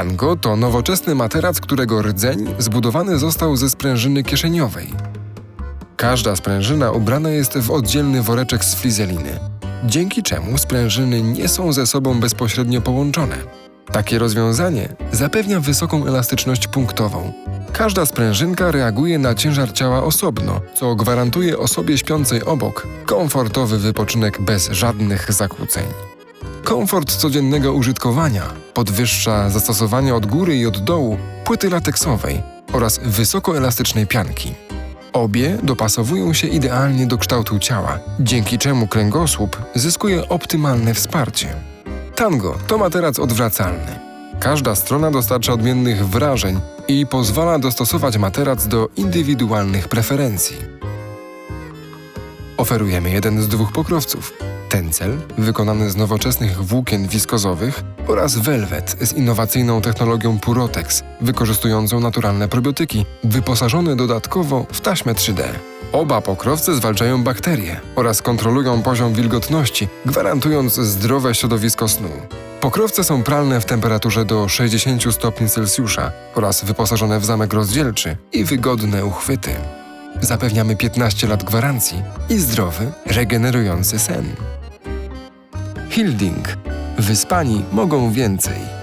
Tango to nowoczesny materac, którego rdzeń zbudowany został ze sprężyny kieszeniowej. Każda sprężyna ubrana jest w oddzielny woreczek z flizeliny, dzięki czemu sprężyny nie są ze sobą bezpośrednio połączone. Takie rozwiązanie zapewnia wysoką elastyczność punktową. Każda sprężynka reaguje na ciężar ciała osobno, co gwarantuje osobie śpiącej obok komfortowy wypoczynek bez żadnych zakłóceń. Komfort codziennego użytkowania podwyższa zastosowanie od góry i od dołu płyty lateksowej oraz wysokoelastycznej pianki. Obie dopasowują się idealnie do kształtu ciała, dzięki czemu kręgosłup zyskuje optymalne wsparcie. Tango to materac odwracalny. Każda strona dostarcza odmiennych wrażeń i pozwala dostosować materac do indywidualnych preferencji. Oferujemy jeden z dwóch pokrowców. Tencel, wykonany z nowoczesnych włókien wiskozowych oraz Velvet z innowacyjną technologią Purotex, wykorzystującą naturalne probiotyki, wyposażony dodatkowo w taśmę 3D. Oba pokrowce zwalczają bakterie oraz kontrolują poziom wilgotności, gwarantując zdrowe środowisko snu. Pokrowce są pralne w temperaturze do 60 stopni Celsjusza oraz wyposażone w zamek rozdzielczy i wygodne uchwyty. Zapewniamy 15 lat gwarancji i zdrowy, regenerujący sen. Hilding. Wyspani mogą więcej.